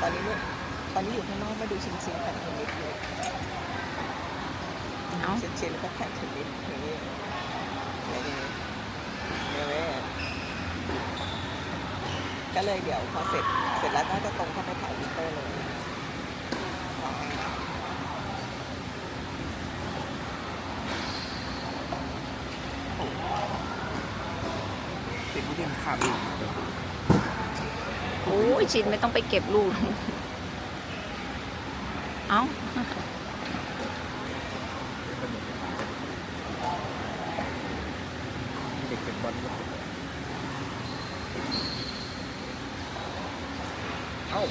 ตอนนี้เนี่ยตอนนี้อยู่ข้างนอกมาดูชินชินแข่งเทนนิสเลยเอ้าชินชินก็แข่งเทนนิสอย่างนี้อย่างนี้เนี่ยเว้ยก็เลยเดี๋ยวพอเสร็จเสร็จแล้วก็จะตรงเข้าไปถ่ายวินเตอร์เลยติดที่เทียมขาดอีกโอ้ย ชินไม่ต้องไปเก็บลูก เอ้า เด็กเก็บบอลเอ้า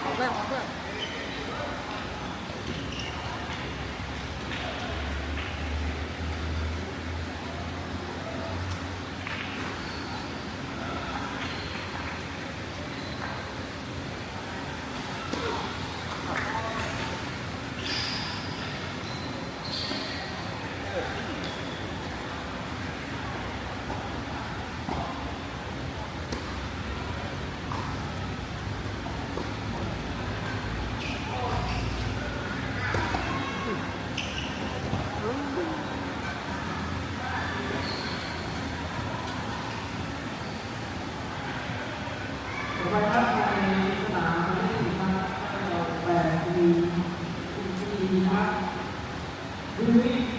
เอาแล้วเอาแล้ว ใจ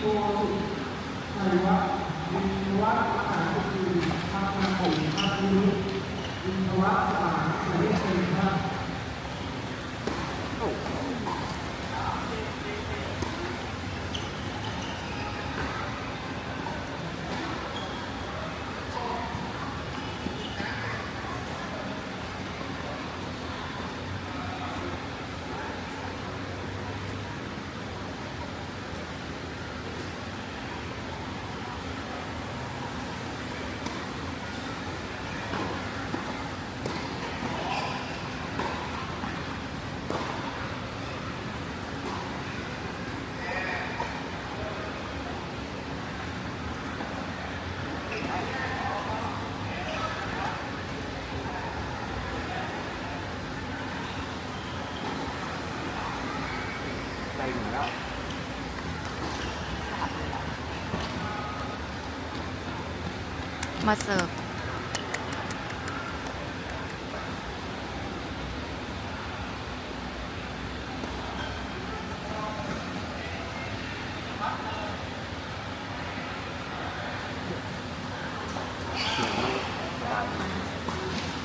มาเสิร์ฟ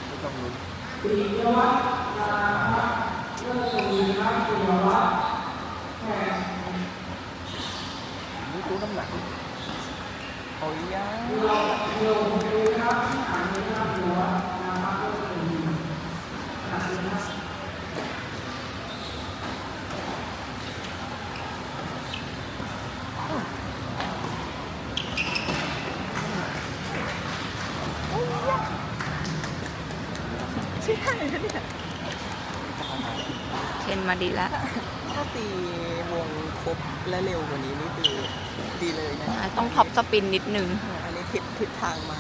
ไม่ต้องลุ้นนี่ตู้น้ำหนัก โอ้ยยาใช่ได้นะเนี่ย เทรนมา ดีแล้วถ้าตีวงครบและเร็วกว่านี้นี่คือดีเลยนะต้องท็อปสปินนิดนึง อันนี้ทิศทิศทางมา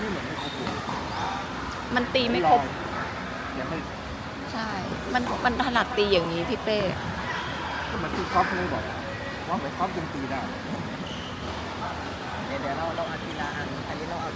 นี่เหมือนไม่ครบเลยมันตีไม่ครบ ยังไม่ใช่ มันมันถนัดตีอย่างนี้พี่เป้ ก็เหมือนที่ครอปเลยบอกว่าไปครอปยังตีได้ เดี๋ยวเดี๋ยวเราเราเอาทีละอัน อันนี้เราเอา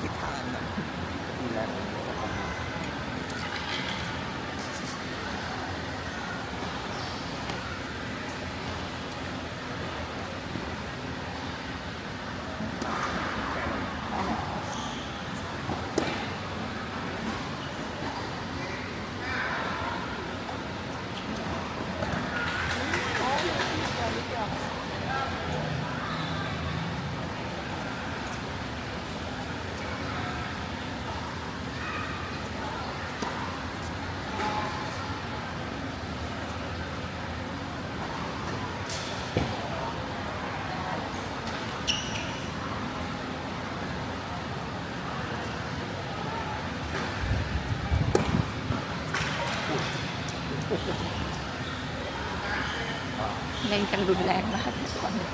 ล่นกันรุนแรงมากตอนนี้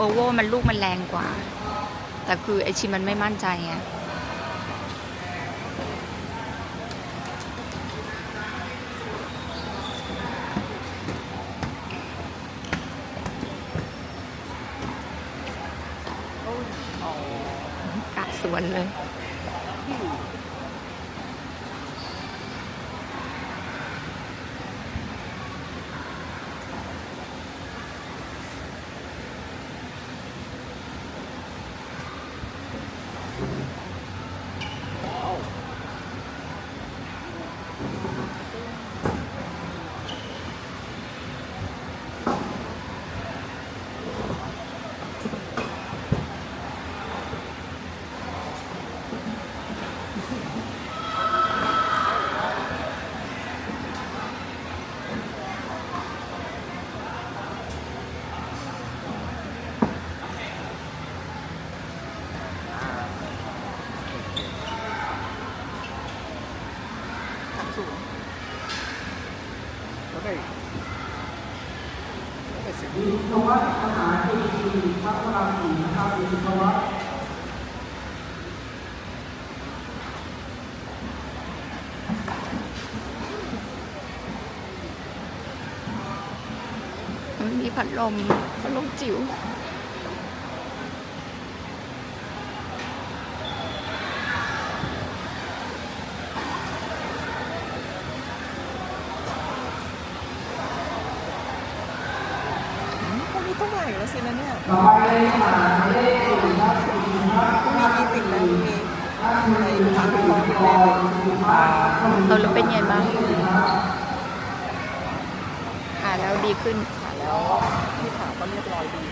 โอเวอร์มันลูกมันแรงกว่า แต่คือไอชิมันไม่มั่นใจไงอ๋อกะสวนเลย สามศูนย์เขาได้เขาได้สิบมันมีพัดลมพัดลมจิ๋ว พรุ่งนี้ต้องมาอีกแล้วสินะเนี่ยพรุ่งนี้มีติดแล้วมีในทางท้องอีกแล้ว เออแล้วเป็น ไงบ้างอ่าแล้วดีขึ้นค่ะแล้วที่ขาก็เรียบร้อยดี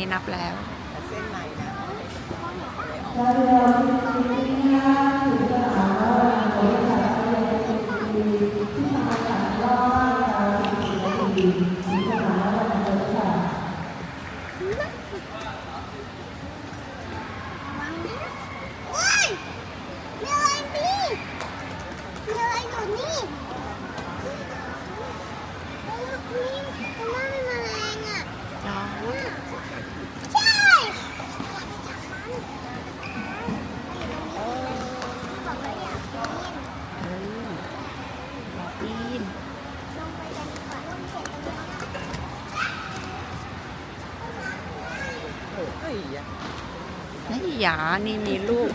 นับนับอันนี้นับแล้วแต่เส้น ในนะเลยออกวางนะว้ายมีอะไรพี่มีอะไรอยู่นี่นี่คุณแม่เป็นแมลงอะใช่บอกเลยอยากกินปีนลงไปกันดีกว่าลงเสร็จตรงนี้เฮ้ยอย่านี่หยานี่มีลูก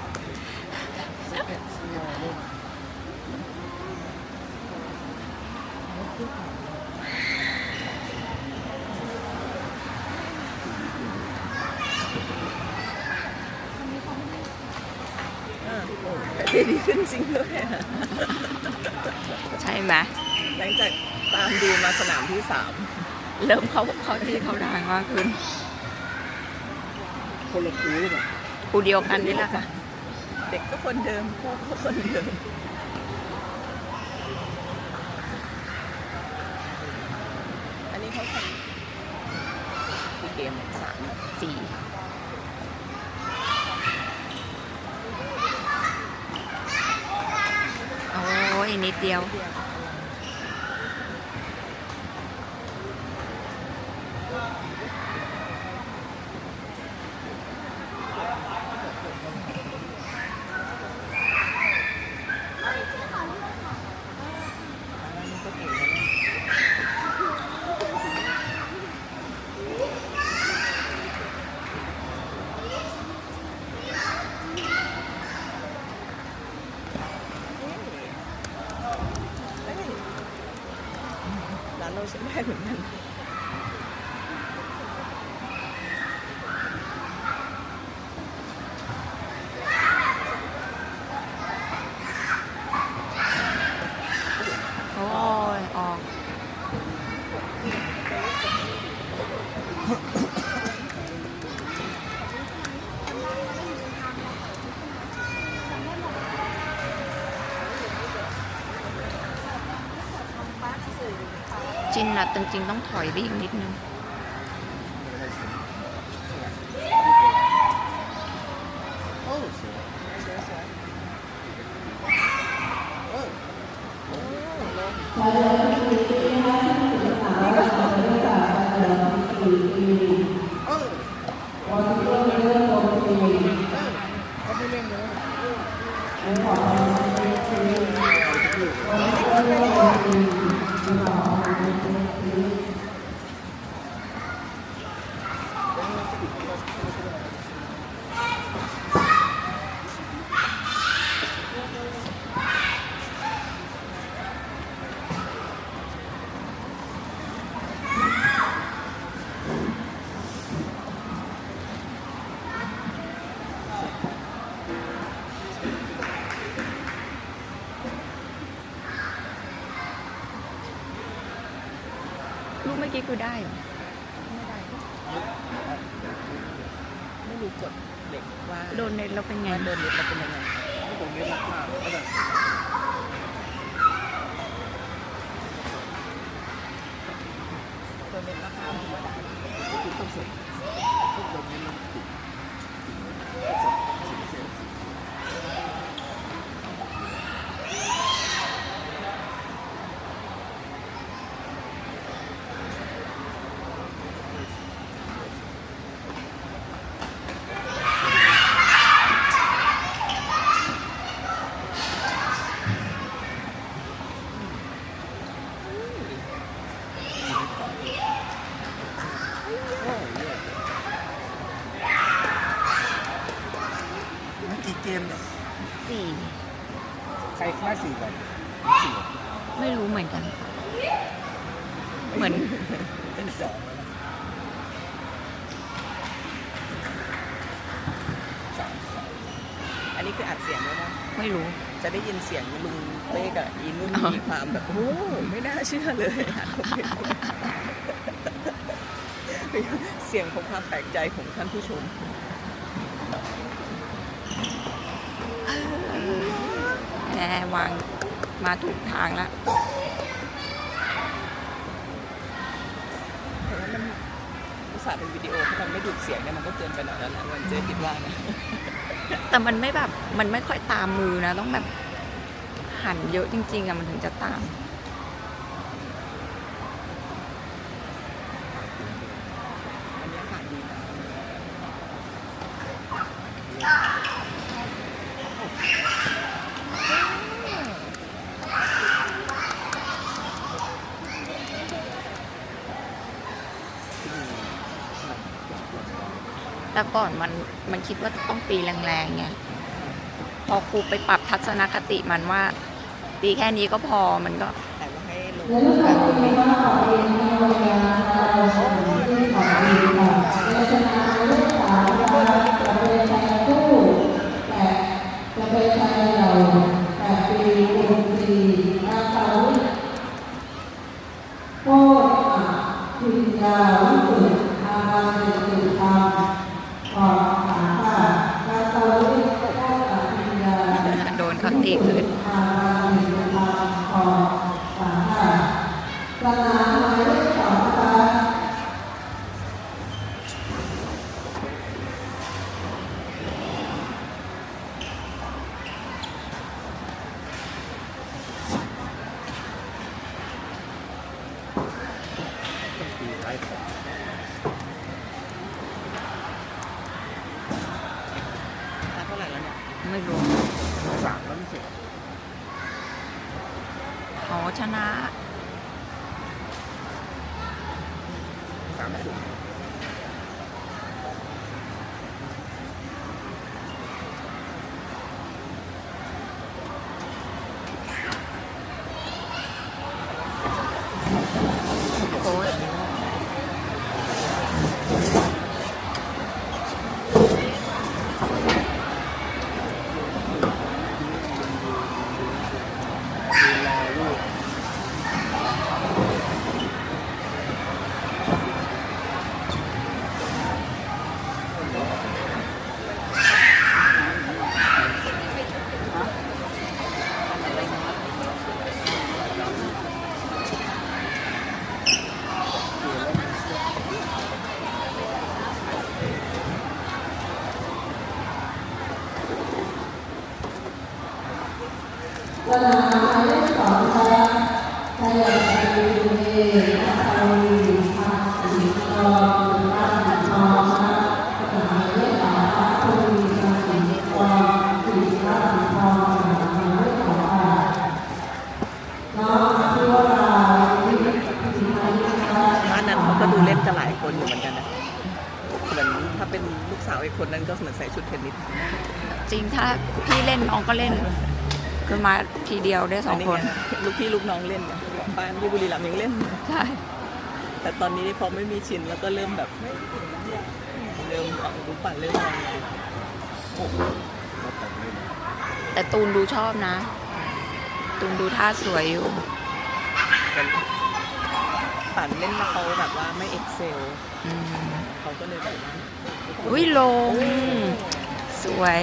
เริ่มเขาเขาที่เขาดังมากขึ้น คนละคูหรือเปล่าครูเดียวกันนี่แหละค่ะ เด็กก็คนเดิมผู้ก็คนเดิม อันนี้เขาทำกี่เกมสามสี่โอ้ยนิดเดียว ร้ จินนะจริงๆต้องถอยไปอีกนิดนึงโอ้สวยเออเอ ลูกเมื่อกี้คือได้เหรอไม่ได้ ไม่รู้กฎเด็กว่าโดนเน็ตแล้วเป็นไงงานโดนเด็กมันเป็นยังไงตรงนี้ราคาก็จะโดนเด็กราคาธรรมดาคือต้องเสร็จพวกตรงนี้มันติดติดเสร็จ มันกี่เกมเนี่ยสี่ใครคลาสสี่ก่อนสี่ไม่รู้เหมือนกันเเหมือนเป็นสองแล้วนะสามสองอันนี้คืออัดเสียงไว้ป่ะไม่รู้ จะได้ยินเสียงลุงเป้กับอีนุ่นมีความแบบโอ้ไม่น่าเชื่อเลยอัดเข้า เสียงของความแปลกใจของท่านผู้ชมแหมวางมาถูกทางแล้วเพราะว่ามันอุตส่าห์เป็นวิดีโอถ้ามันไม่ดูดเสียงเนี่ยมันก็เกินไปหน่อยแล้วแหละวันเจ๊คิดว่านะแต่มันไม่แบบ มันไม่ค่อยตามมือนะ ต้องแบบหันเยอะจริง ๆอะมันถึงจะตาม อันนี้ขาดดีนะ แต่ก่อนมันมันคิดว่าต้องตีแรงๆไงพอครูไปปรับทัศนคติมันว่า ตีแค่นี้ก็พอมันก็แต่ว่าให้ลงจะไปไทยเรา สามสุด โค้ช ดูรอลูก สนามหมายเลขสองค่ะไทยรัฐทีวีอาคาวีอาสีทองตั้งทองค่ะสนามหมายเลขสามอาคาวีอาสีทองสีตั้งทองสนามหมายเลขสองค่ะน้องอภิวราวิสีมาลิกา บ้านนั้นเขาก็ดูเล่นกันหลายคนอยู่เหมือนกันนะเหมือนถ้าเป็นลูกสาวอีก คนนั้นก็เหมือนใส่ชุดเทนนิสจริงถ้าพี่เล่นน้องก็เล่น คือมาทีเดียวได้สองคนไงลูกพี่ลูกน้องเล่นนะบ้านที่บุรีรัมย์ยังเล่นใช่แต่ตอนนี้พอไม่มีชินแล้วก็เริ่มแบบ เริ่มออกรูปปั่นเริ่มมองไงก็แต่งเล่นแต่ตูนดูชอบนะ ตูนดูท่าสวยอยู่เป็นปั่นเล่นแล้วเขาแบบว่าไม่เอ็กเซลอืมเขาก็เลยแบบว่าอุ้ยลง สวย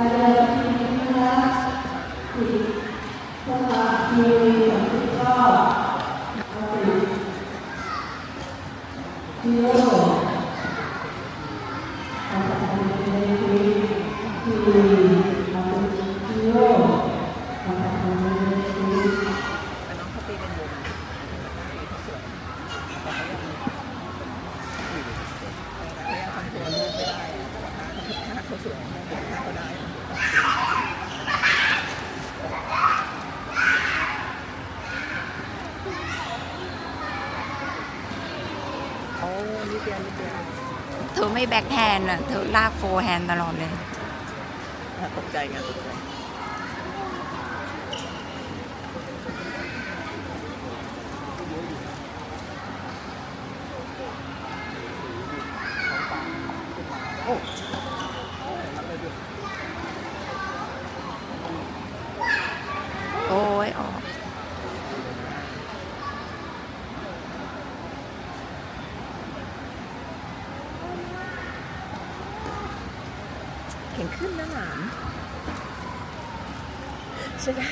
ไทยรัฐทีวีนะคะสีสนามทีวีของที่ชอบอาสีฮีโร่อาสาทีวีทีวีอาสีฮีโร่อาสาทีวี แต่น้องเขาตีเป็นวงสวยแต่เขายังเขายังทำตัวลูกไม่ได้ท่าเขาสวยท่าเขาได้ โอ้นิดเดียวนิดเดียว เธอ ไม่แบ็คแฮนด์อะเธอลากโฟร์แฮนด์ตลอดเลยตกใจไงตกใจ โอ้ยออก เก่งขึ้นนะหลานใช่ได้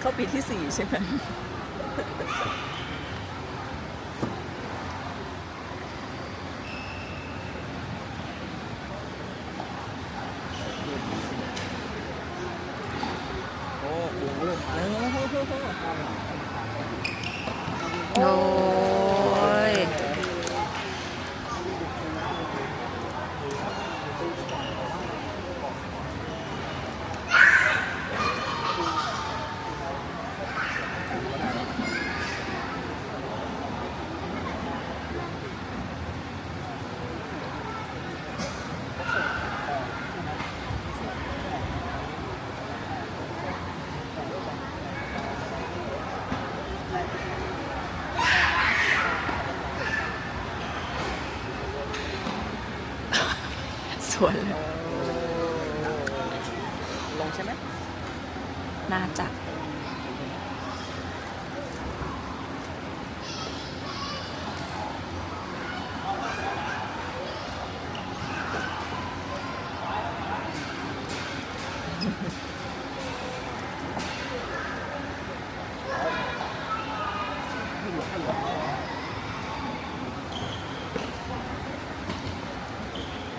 เข้าปีที่สี่ใช่ไหม โอ้โหเริ่ม เออโหโหโห โอ้ย ส วนเลย ลงใช่ไหมน่าจะ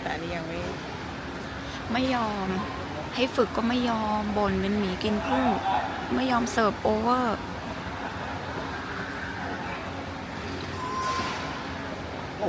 แต่อันนี้ยังไม่ ไม่ยอม ให้ ฝึกก็ไม่ยอมบ่นเป็นหมีกินผึ้งไม่ยอมเสิร์ฟโอเวอร์โอ้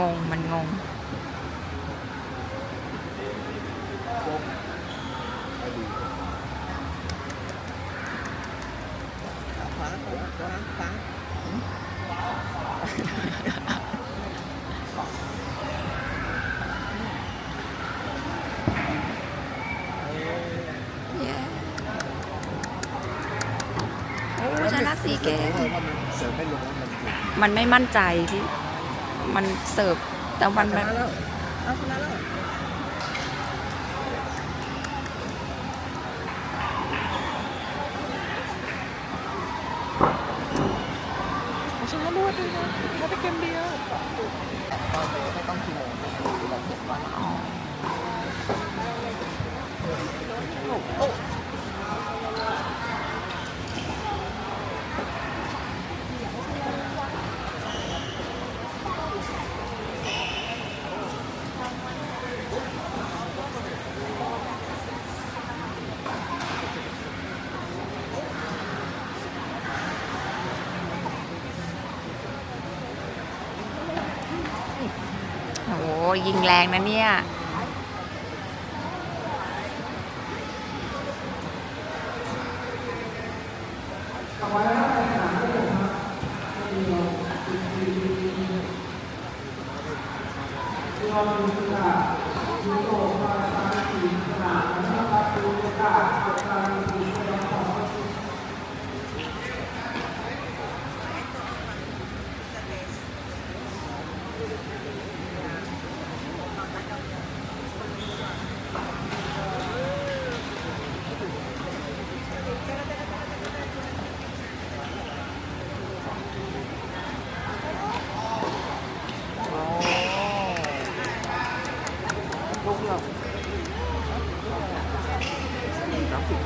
งง มันงง ขวาขวาขวาขวา เย้โอ้ ชนะสีเกมว่ามันเสริมไม่ลงแล้วมันถูกมันไม่มั่นใจที่ มันเสิร์ฟแต่วันมันแล้วเอาชนะแล้วเอาชนะรวดเลยนะแค่ไปเกมเดียวตอนนี้ไม่ต้องกี่โมงเราเห็นว่า อ๋อ โอ้โห ยิงแรงนะเนี่ย ลูกเดียวสามสิบ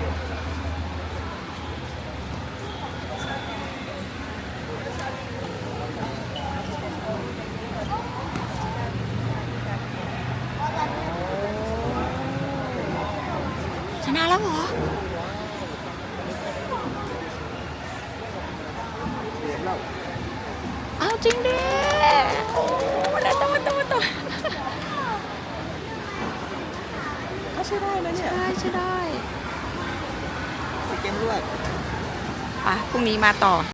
แล้วเหรอ เสียงแล้ว เอาจริงดิโอ้มาแล้วตัวตัวตัว ก็ใช้ได้นะเนี่ย ได้ใช่ได้ สีเกมรวด อะพรุ่งนี้ มาต่อ